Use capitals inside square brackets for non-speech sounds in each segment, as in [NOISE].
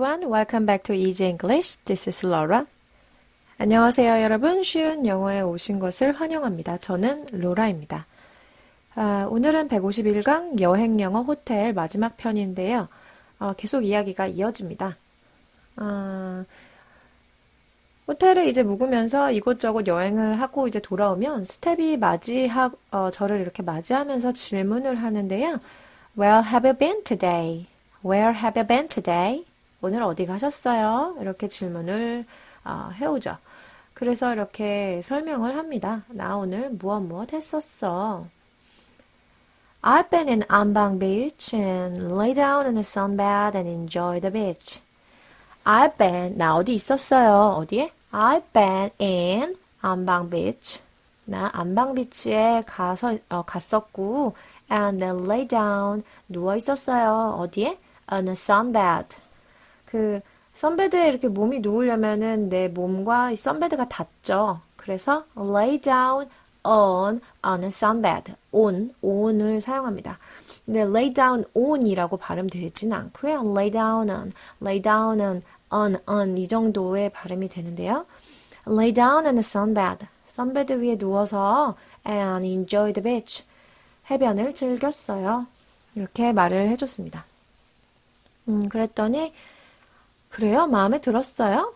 everyone. Welcome back to Easy English. This is Laura. 안녕하세요, 여러분. 쉬운 영어에 오신 것을 환영합니다. 저는 로라입니다. 아, 오늘은 151강 여행 영어 호텔 마지막 편인데요. 어, 계속 이야기가 이어집니다. 아, 호텔을 이제 묵으면서 이곳저곳 여행을 하고 이제 돌아오면 스텝이 맞이하, 어, 저를 이렇게 맞이하면서 질문을 하는데요. Where have you been today? Where have you been today? 오늘 어디 가셨어요? 이렇게 질문을 어, 해오죠. 그래서 이렇게 설명을 합니다. 나 오늘 무엇 무엇 했었어. I've been in Ambang Beach and lay down in a sunbed and enjoy the beach. I've been, 나 어디 있었어요? 어디에? I've been in Ambang Beach. 나 안방 비치에 가서, 어, 갔었고, and then lay down, 누워 있었어요. 어디에? On a sunbed. 그, 선베드에 이렇게 몸이 누우려면은 내 몸과 이 선베드가 닿죠. 그래서 lay down on, on a sunbed. on, on을 사용합니다. 근데 lay down on이라고 발음되지는 않고요. lay down on, lay down on, on, on 이 정도의 발음이 되는데요. lay down on a sunbed. 선베드 위에 누워서 and enjoy the beach. 해변을 즐겼어요. 이렇게 말을 해줬습니다. 음, 그랬더니 그래요? 마음에 들었어요?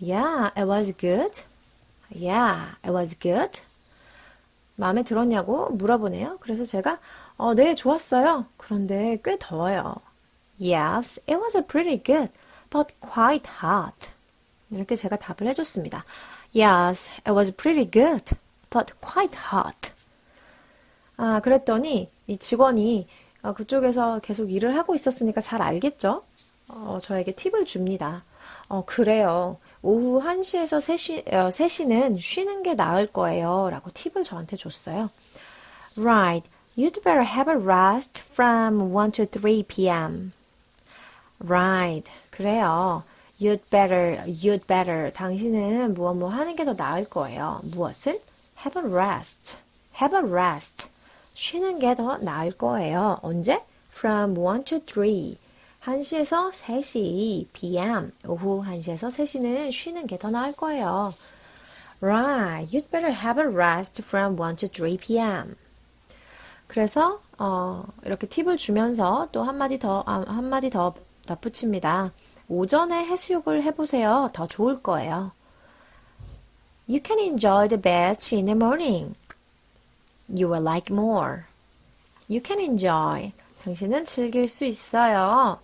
Yeah, it was good. Yeah, it was good. 마음에 들었냐고 물어보네요. 그래서 제가 어, 네, 좋았어요. 그런데 꽤 더워요. Yes, it was pretty good, but quite hot. 이렇게 제가 답을 해줬습니다. Yes, it was pretty good, but quite hot. 아, 그랬더니 이 직원이 어, 그쪽에서 계속 일을 하고 있었으니까 잘 알겠죠? 어, 저에게 팁을 줍니다. 어, 그래요. 오후 1시에서 3시, 어, 3시는 쉬는 게 나을 거예요. 라고 팁을 저한테 줬어요. Right. You'd better have a rest from 1 to 3 p.m. Right. 그래요. You'd better, you'd better. 당신은 무엇 뭐 하는 게 더 나을 거예요. 무엇을? Have a rest. Have a rest. 쉬는 게 더 나을 거예요. 언제? From 1 to 3. 1시에서 3시 p.m. 오후 1시에서 3시는 쉬는 게 더 나을 거예요. Right, you'd better have a rest from 1 to 3 p.m. 그래서 어, 이렇게 팁을 주면서 또 한마디 더 아, 한마디 더 덧붙입니다. 오전에 해수욕을 해보세요. 더 좋을 거예요. You can enjoy the beach in the morning. You will like more. You can enjoy. 당신은 즐길 수 있어요.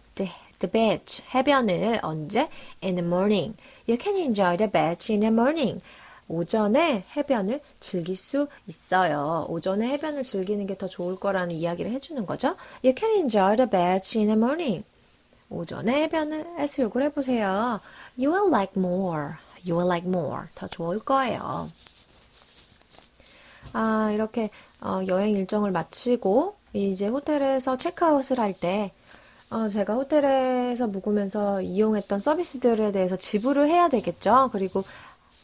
The, beach, 해변을 언제? In the morning. You can enjoy the beach in the morning. 오전에 해변을 즐길 수 있어요. 오전에 해변을 즐기는 게 더 좋을 거라는 이야기를 해주는 거죠. You can enjoy the beach in the morning. 오전에 해변을 해수욕을 해보세요. You will like more. You will like more. 더 좋을 거예요. 아, 이렇게 어, 여행 일정을 마치고 이제 호텔에서 체크아웃을 할 때, 어, 제가 호텔에서 묵으면서 이용했던 서비스들에 대해서 지불을 해야 되겠죠. 그리고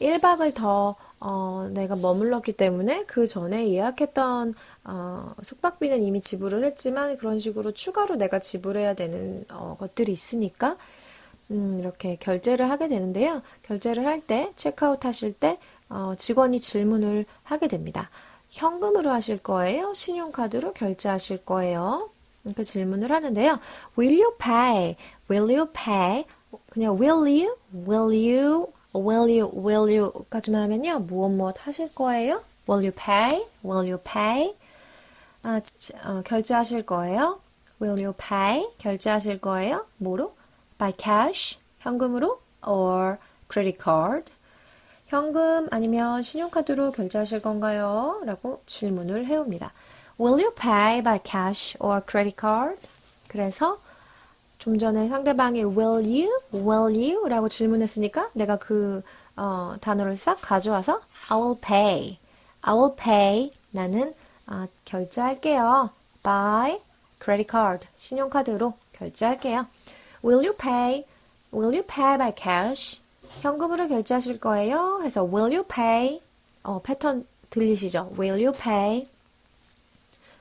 1박을 더, 어, 내가 머물렀기 때문에 그 전에 예약했던, 어, 숙박비는 이미 지불을 했지만 그런 식으로 추가로 내가 지불해야 되는, 어, 것들이 있으니까, 음, 이렇게 결제를 하게 되는데요. 결제를 할 때, 체크아웃 하실 때, 어, 직원이 질문을 하게 됩니다. 현금으로 하실 거예요? 신용카드로 결제하실 거예요? 이렇게 질문을 하는데요. Will you pay? Will you pay? 그냥 will you? Will you? Will you? Will you?까지만 하면요. 무엇 무엇 하실 거예요? Will you pay? Will you pay? 아, 어, 결제하실 거예요? Will you pay? 결제하실 거예요? 뭐로? By cash? 현금으로? Or credit card? 현금 아니면 신용카드로 결제하실 건가요? 라고 질문을 해옵니다. Will you pay by cash or credit card? 그래서 좀 전에 상대방이 will you, will you 라고 질문했으니까 내가 그 어, 단어를 싹 가져와서 I will pay, I will pay 나는 아, 결제할게요. by credit card 신용카드로 결제할게요. Will you pay? Will you pay by cash? 현금으로 결제하실 거예요? 해서 will you pay? 어, 패턴 들리시죠? will you pay?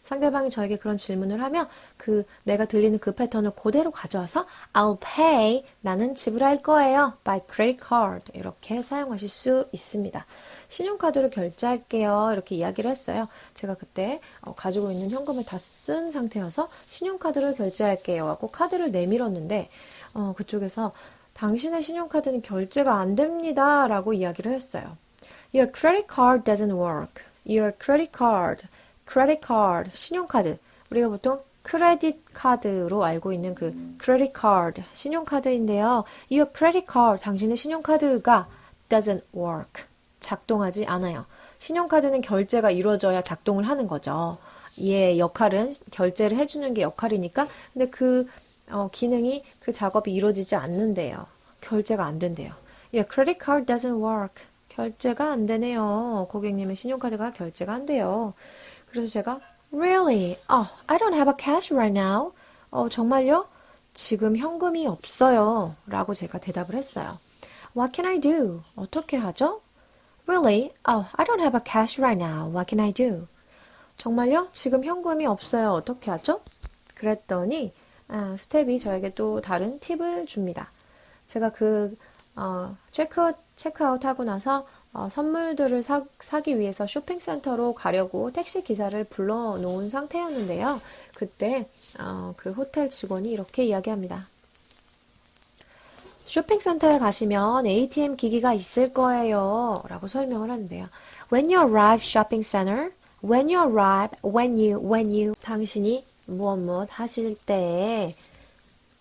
상대방이 저에게 그런 질문을 하면 그 내가 들리는 그 패턴을 그대로 가져와서 I'll pay 나는 지불할 거예요 by credit card 이렇게 사용하실 수 있습니다. 신용카드로 결제할게요 이렇게 이야기를 했어요. 제가 그때 어, 가지고 있는 현금을 다 쓴 상태여서 신용카드로 결제할게요 하고 카드를 내밀었는데 어, 그쪽에서 당신의 신용카드는 결제가 안 됩니다 라고 이야기를 했어요. Your credit card doesn't work. Your credit card, credit card, 신용카드. 우리가 보통 크레딧 카드로 알고 있는 그 credit card, 신용카드인데요. Your credit card, 당신의 신용카드가 doesn't work. 작동하지 않아요. 신용카드는 결제가 이루어져야 작동을 하는 거죠. 얘의 역할은 결제를 해주는 게 역할이니까. 근데 그 어, 기능이 그 작업이 이루어지지 않는데요. 결제가 안 된대요. Your credit card doesn't work. 결제가 안 되네요. 고객님의 신용카드가 결제가 안 돼요. 그래서 제가 Really? Oh, I don't have a cash right now. 어, 정말요? 지금 현금이 없어요. 라고 제가 대답을 했어요. What can I do? 어떻게 하죠? Really? Oh, I don't have a cash right now. What can I do? 정말요? 지금 현금이 없어요. 어떻게 하죠? 그랬더니 아, 스텝이 저에게 또 다른 팁을 줍니다. 제가 그 어, 체크아웃, 체크아웃 하고 나서 어, 선물들을 사, 사기 위해서 쇼핑센터로 가려고 택시 기사를 불러놓은 상태였는데요. 그때 어, 그 호텔 직원이 이렇게 이야기합니다. 쇼핑센터에 가시면 ATM 기기가 있을 거예요. 라고 설명을 하는데요. When you arrive shopping center, when you arrive, when you, when you, 당신이 무엇 무엇 하실 때,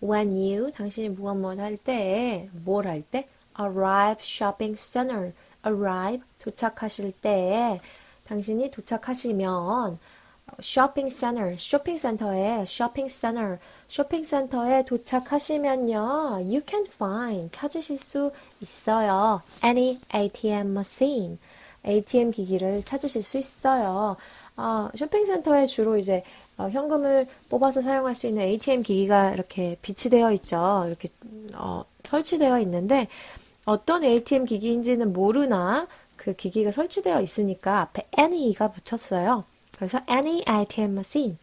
when you, 당신이 무엇 무엇 할 때, 뭘 할 때, arrive shopping center, arrive, 도착하실 때, 당신이 도착하시면, 쇼핑 센터, 쇼핑 센터에 쇼핑 센터, 쇼핑 센터에 도착하시면요, you can find 찾으실 수 있어요. any ATM machine. ATM 기기를 찾으실 수 있어요. 어, 쇼핑센터에 주로 이제 어, 현금을 뽑아서 사용할 수 있는 ATM 기기가 이렇게 비치되어 있죠. 이렇게 어, 설치되어 있는데 어떤 ATM 기기인지는 모르나 그 기기가 설치되어 있으니까 앞에 any가 붙였어요. 그래서 any ATM machine.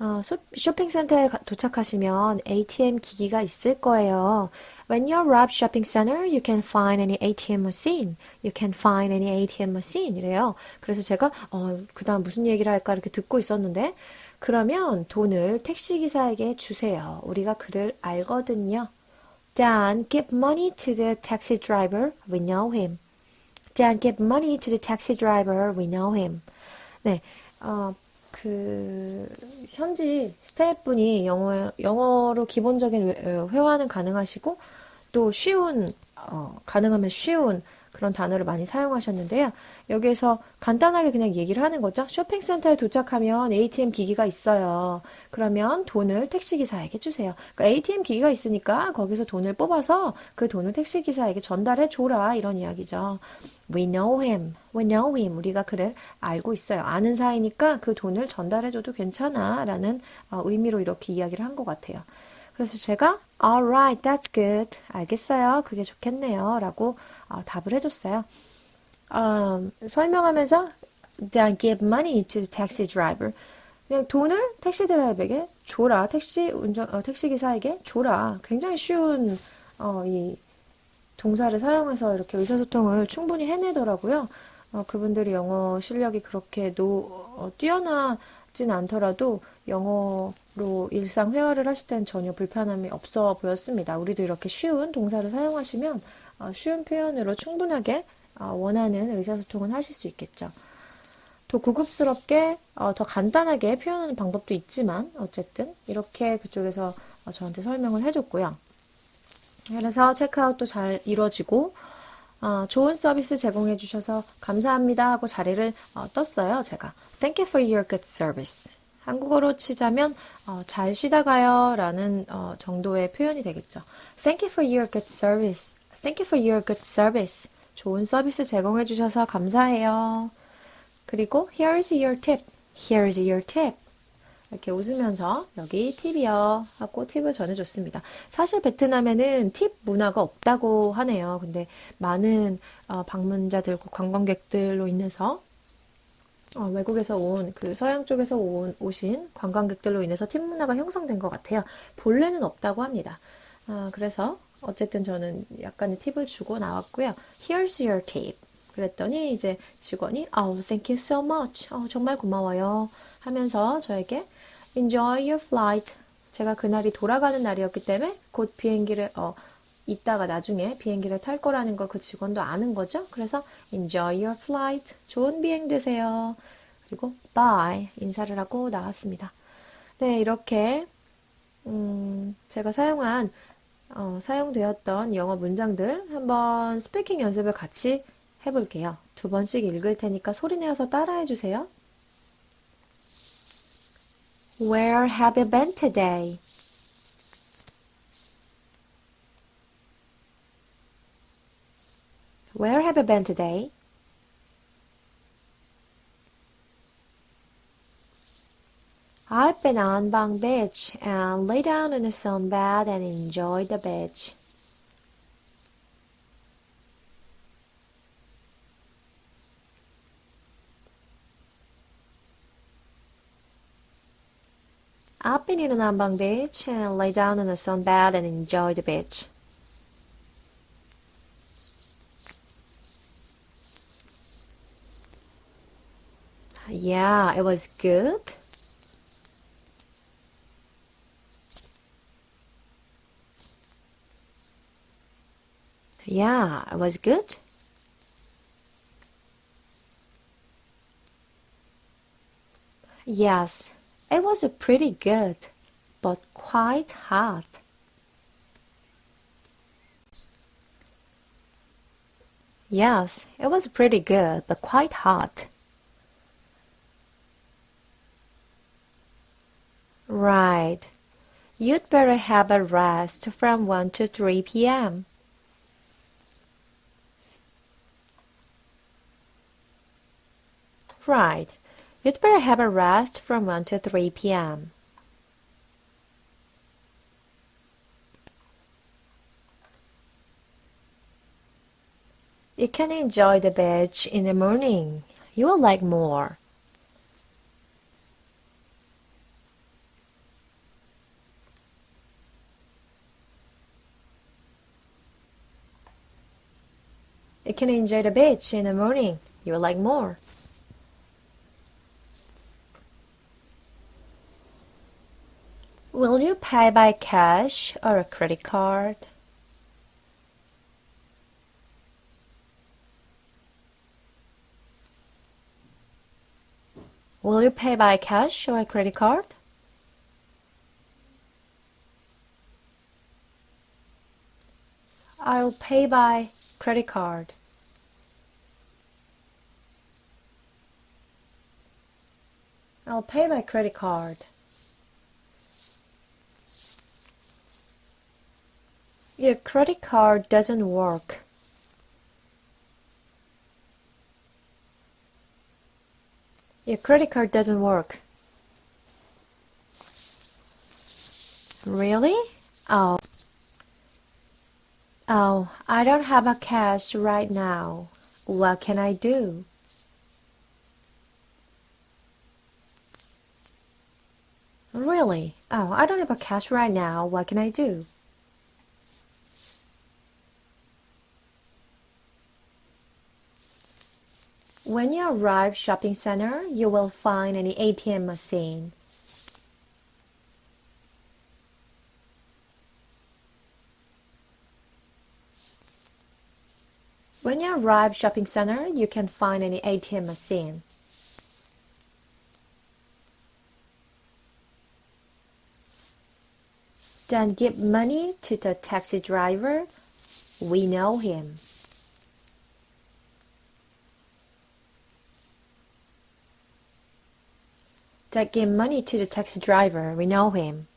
어, 쇼핑센터에 도착하시면 ATM 기기가 있을 거예요. When you arrive shopping center, you can find any ATM machine. You can find any ATM machine. 이래요. 그래서 제가 어, 그다음 무슨 얘기를 할까 이렇게 듣고 있었는데 그러면 돈을 택시기사에게 주세요. 우리가 그를 알거든요. Dan, give money to the taxi driver. We know him. Dan, give money to the taxi driver. We know him. 네, 어, 그 현지 스태프분이 영어 영어로 기본적인 회화는 가능하시고 또 쉬운 어, 가능하면 쉬운 그런 단어를 많이 사용하셨는데요. 여기에서 간단하게 그냥 얘기를 하는 거죠. 쇼핑센터에 도착하면 ATM 기기가 있어요. 그러면 돈을 택시기사에게 주세요. 그러니까 ATM 기기가 있으니까 거기서 돈을 뽑아서 그 돈을 택시기사에게 전달해 줘라. 이런 이야기죠. We know him. We know him. 우리가 그를 알고 있어요. 아는 사이니까 그 돈을 전달해 줘도 괜찮아. 라는 어, 의미로 이렇게 이야기를 한 것 같아요. 그래서 제가 Alright, that's good. 알겠어요. 그게 좋겠네요. 라고 어, 답을 해줬어요. 음, 설명하면서 Don't give money to the taxi driver. 그냥 돈을 택시 드라이버에게 줘라. 택시 운전 어, 택시 기사에게 줘라. 굉장히 쉬운 어, 이 동사를 사용해서 이렇게 의사소통을 충분히 해내더라고요. 어, 그분들이 영어 실력이 그렇게 노, 어, 뛰어나 진 않더라도 영어로 일상 회화를 하실 때는 전혀 불편함이 없어 보였습니다. 우리도 이렇게 쉬운 동사를 사용하시면 어, 쉬운 표현으로 충분하게 어, 원하는 의사소통은 하실 수 있겠죠. 더 고급스럽게 어, 더 간단하게 표현하는 방법도 있지만 어쨌든 이렇게 그쪽에서 어, 저한테 설명을 해줬고요. 그래서 체크아웃도 잘 이루어지고 어, 좋은 서비스 제공해 주셔서 감사합니다 하고 자리를 어, 떴어요. 제가 Thank you for your good service. 한국어로 치자면 어, 잘 쉬다 가요 라는 어, 정도의 표현이 되겠죠. Thank you for your good service. Thank you for your good service. 좋은 서비스 제공해 주셔서 감사해요. 그리고 here's your tip. Here's your tip. 이렇게 웃으면서 여기 팁이요 하고 팁을 전해줬습니다. 사실 베트남에는 팁 문화가 없다고 하네요. 근데 많은 어, 방문자들, 관광객들로 인해서 어, 외국에서 온, 그 서양 쪽에서 온, 오신 관광객들로 인해서 팁 문화가 형성된 것 같아요. 본래는 없다고 합니다. 아, 그래서 어쨌든 저는 약간의 팁을 주고 나왔고요. Here's your tip. 그랬더니 이제 직원이 Oh, thank you so much. 어, 정말 고마워요. 하면서 저에게 Enjoy your flight. 제가 그날이 돌아가는 날이었기 때문에 곧 비행기를 어, 이따가 나중에 비행기를 탈 거라는 걸 그 직원도 아는 거죠. 그래서 Enjoy your flight. 좋은 비행 되세요. 그리고 Bye. 인사를 하고 나왔습니다. 네, 이렇게 음, 제가 사용한 어, 사용되었던 영어 문장들 한번 스피킹 연습을 같이 해볼게요. 두 번씩 읽을 테니까 소리 내어서 따라해 주세요. Where have you been today? Where have you been today? I've been on Bang Beach and lay down in a sunbed and enjoyed the beach. Been in an Ambang beach and lay down in a sunbed and enjoy the beach. Yeah, it was good. Yeah, it was good. Yes, it was pretty good, but quite hot. Yes, it was pretty good, but quite hot. Right. You'd better have a rest from 1 to 3 p.m. Right. You'd better have a rest from 1 to 3 p.m. You can enjoy the beach in the morning. You will like more. You can enjoy the beach in the morning. You will like more. Will you pay by cash or a credit card? Will you pay by cash or a credit card? I'll pay by credit card. I'll pay by credit card. Your credit card doesn't work. Your credit card doesn't work. Really? Oh. Oh, I don't have a cash right now. What can I do? Really? Oh, I don't have a cash right now. What can I do? When you arrive shopping center, you will find an ATM machine. When you arrive shopping center, you can find any ATM machine. Then give money to the taxi driver. We know him. Then gave money to the taxi driver. We know him.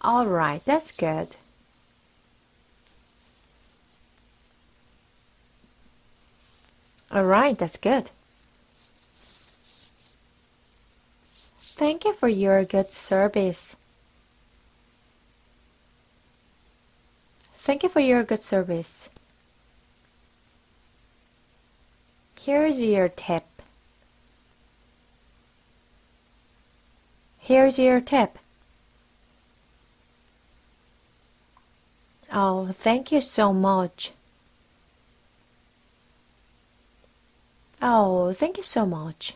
All right, that's good. All right, that's good. Thank you for your good service. Thank you for your good service. Here's your tip. Here's your tip. Oh, thank you so much. Oh, thank you so much.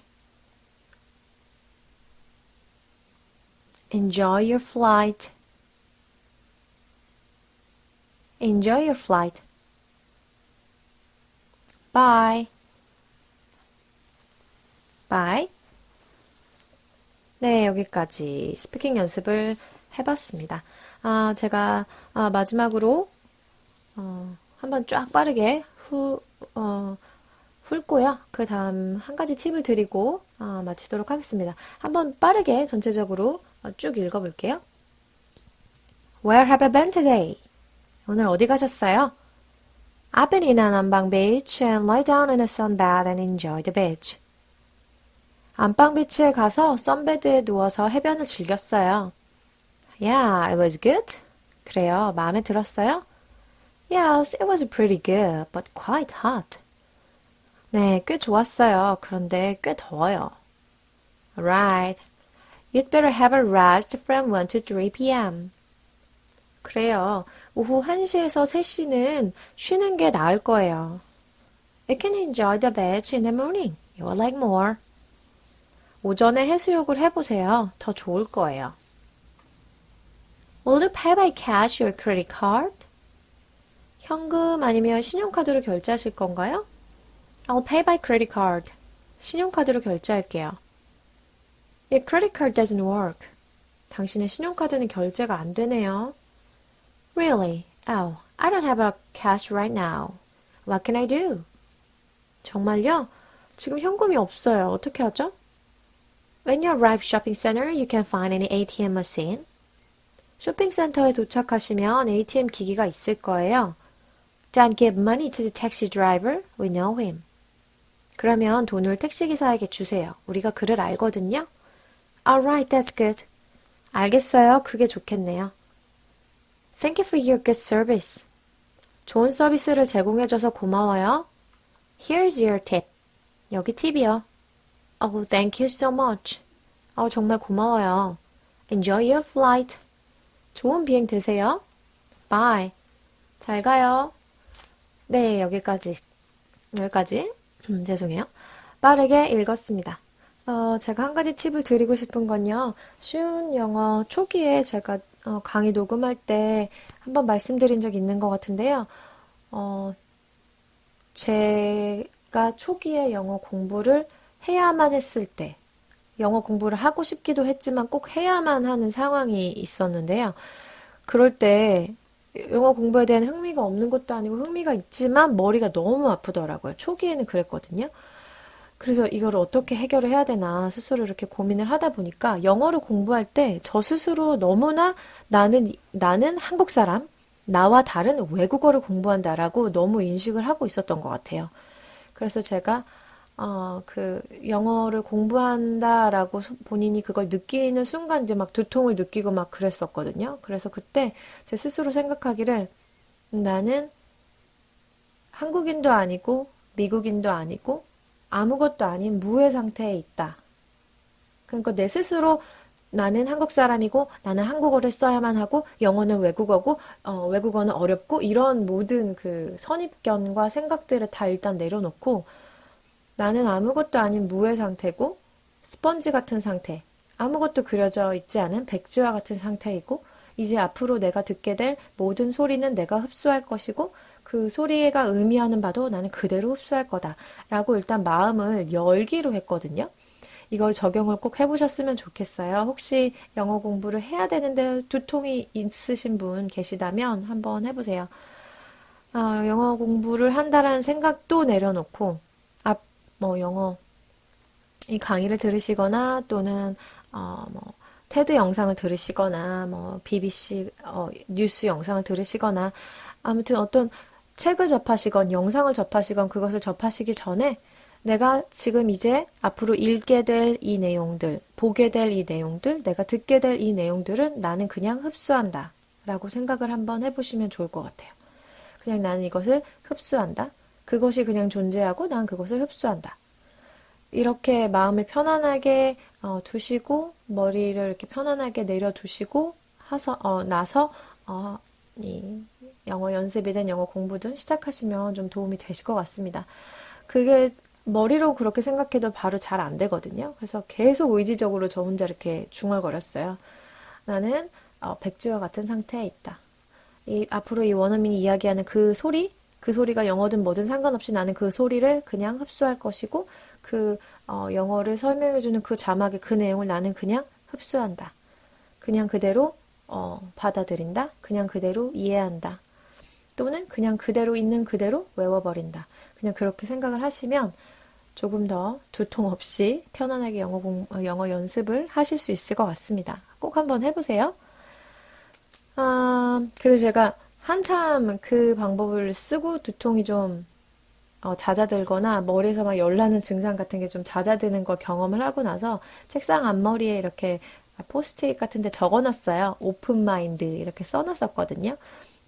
Enjoy your flight. Enjoy your flight. Bye. Bye. 네, 여기까지 스피킹 연습을 해봤습니다. 아, 제가 아, 마지막으로 어, 한번 쫙 빠르게 후, 어, 훑고요. 그 다음 한 가지 팁을 드리고 아, 마치도록 하겠습니다. 한번 빠르게 전체적으로 어, 쭉 읽어볼게요. Where have you been today? 오늘 어디 가셨어요? I've been in an 안방 beach and lie down in a sunbath and enjoy the beach. 안방 비치에 가서 선베드에 누워서 해변을 즐겼어요. Yeah, it was good. 그래요. 마음에 들었어요? Yes, it was pretty good, but quite hot. 네, 꽤 좋았어요. 그런데 꽤 더워요. Right. You'd better have a rest from 1 to 3 p.m. 그래요. 오후 1시에서 3시는 쉬는 게 나을 거예요. You can enjoy the beach in the morning. You'll like more. 오전에 해수욕을 해보세요. 더 좋을 거예요. Will you pay by cash or credit card? 현금 아니면 신용카드로 결제하실 건가요? I'll pay by credit card. 신용카드로 결제할게요. Your credit card doesn't work. 당신의 신용카드는 결제가 안 되네요. Really? Oh, I don't have a cash right now. What can I do? 정말요? 지금 현금이 없어요. 어떻게 하죠? When you arrive shopping center, you can find any ATM machine. 쇼핑센터에 도착하시면 ATM 기기가 있을 거예요. Don't give money to the taxi driver. We know him. 그러면 돈을 택시기사에게 주세요. 우리가 그를 알거든요. Alright, that's good. 알겠어요. 그게 좋겠네요. Thank you for your good service. 좋은 서비스를 제공해줘서 고마워요. Here's your tip. 여기 팁이요. Oh, thank you so much. 어, 정말 고마워요. Enjoy your flight. 좋은 비행 되세요. Bye. 잘 가요. 네, 여기까지. 여기까지. 음, [CLEARS THROAT] 죄송해요. 빠르게 읽었습니다. 어, 제가 한 가지 팁을 드리고 싶은 건요. 쉬운 영어 초기에 제가 어, 강의 녹음할 때 한번 말씀드린 적이 있는 것 같은데요. 어, 제가 초기에 영어 공부를 해야만 했을 때, 영어 공부를 하고 싶기도 했지만 꼭 해야만 하는 상황이 있었는데요. 그럴 때 영어 공부에 대한 흥미가 없는 것도 아니고 흥미가 있지만 머리가 너무 아프더라고요. 초기에는 그랬거든요. 그래서 이걸 어떻게 해결을 해야 되나 스스로 이렇게 고민을 하다 보니까 영어를 공부할 때 저 스스로 너무나 나는, 나는 한국 사람, 나와 다른 외국어를 공부한다라고 너무 인식을 하고 있었던 것 같아요. 그래서 제가 어, 그, 영어를 공부한다라고 본인이 그걸 느끼는 순간 이제 막 두통을 느끼고 막 그랬었거든요. 그래서 그때 제 스스로 생각하기를 나는 한국인도 아니고 미국인도 아니고 아무것도 아닌 무의 상태에 있다. 그러니까 내 스스로 나는 한국 사람이고 나는 한국어를 써야만 하고 영어는 외국어고 어, 외국어는 어렵고 이런 모든 그 선입견과 생각들을 다 일단 내려놓고 나는 아무것도 아닌 무의 상태고 스펀지 같은 상태, 아무것도 그려져 있지 않은 백지와 같은 상태이고 이제 앞으로 내가 듣게 될 모든 소리는 내가 흡수할 것이고 그 소리가 의미하는 바도 나는 그대로 흡수할 거다. 라고 일단 마음을 열기로 했거든요. 이걸 적용을 꼭 해보셨으면 좋겠어요. 혹시 영어 공부를 해야 되는데 두통이 있으신 분 계시다면 한번 해보세요. 어, 영어 공부를 한다라는 생각도 내려놓고 뭐 영어 이 강의를 들으시거나 또는 어 뭐 테드 영상을 들으시거나 뭐 BBC 어 뉴스 영상을 들으시거나 아무튼 어떤 책을 접하시건 영상을 접하시건 그것을 접하시기 전에 내가 지금 이제 앞으로 읽게 될 이 내용들, 보게 될 이 내용들, 내가 듣게 될 이 내용들은 나는 그냥 흡수한다. 라고 생각을 한번 해보시면 좋을 것 같아요. 그냥 나는 이것을 흡수한다. 그것이 그냥 존재하고 난 그것을 흡수한다. 이렇게 마음을 편안하게 어, 두시고 머리를 이렇게 편안하게 내려 두시고 하서 어, 나서 어, 이 영어 연습이든 영어 공부든 시작하시면 좀 도움이 되실 것 같습니다. 그게 머리로 그렇게 생각해도 바로 잘 안 되거든요. 그래서 계속 의지적으로 저 혼자 이렇게 중얼거렸어요. 나는 어, 백지와 같은 상태에 있다. 이, 앞으로 이 원어민이 이야기하는 그 소리, 그 소리가 영어든 뭐든 상관없이 나는 그 소리를 그냥 흡수할 것이고, 그, 어, 영어를 설명해주는 그 자막의 그 내용을 나는 그냥 흡수한다. 그냥 그대로, 어, 받아들인다. 그냥 그대로 이해한다. 또는 그냥 그대로 있는 그대로 외워버린다. 그냥 그렇게 생각을 하시면 조금 더 두통 없이 편안하게 영어 공, 어, 영어 연습을 하실 수 있을 것 같습니다. 꼭 한번 해보세요. 아, 그래서 제가 한참 그 방법을 쓰고 두통이 좀 어, 잦아들거나 머리에서 막 열나는 증상 같은 게 좀 잦아드는 걸 경험을 하고 나서 책상 앞머리에 이렇게 포스트잇 같은 데 적어놨어요. 오픈 마인드 이렇게 써놨었거든요.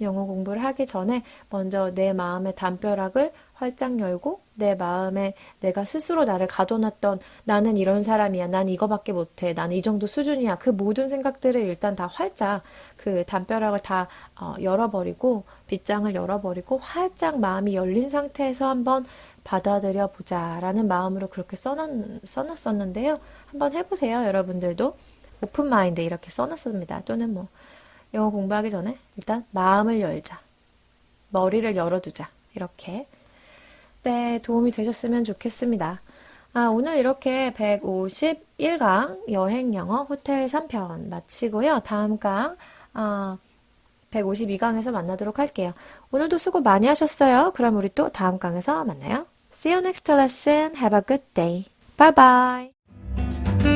영어 공부를 하기 전에 먼저 내 마음의 담벼락을 활짝 열고 내 마음에 내가 스스로 나를 가둬놨던 나는 이런 사람이야. 난 이거밖에 못해. 난이 정도 수준이야. 그 모든 생각들을 일단 다 활짝 그 담벼락을 다 어, 열어버리고 빗장을 열어버리고 활짝 마음이 열린 상태에서 한번 받아들여 보자라는 마음으로 그렇게 써놨, 써놨었는데요. 한번 해보세요. 여러분들도 오픈 마인드 이렇게 써놨습니다. 또는 뭐 영어 공부하기 전에 일단 마음을 열자. 머리를 열어두자. 이렇게. 네, 도움이 되셨으면 좋겠습니다. 아, 오늘 이렇게 151강 여행 영어 호텔 3편 마치고요. 다음 강, 아, 152강에서 만나도록 할게요. 오늘도 수고 많이 하셨어요. 그럼 우리 또 다음 강에서 만나요. See you next lesson. Have a good day. Bye bye.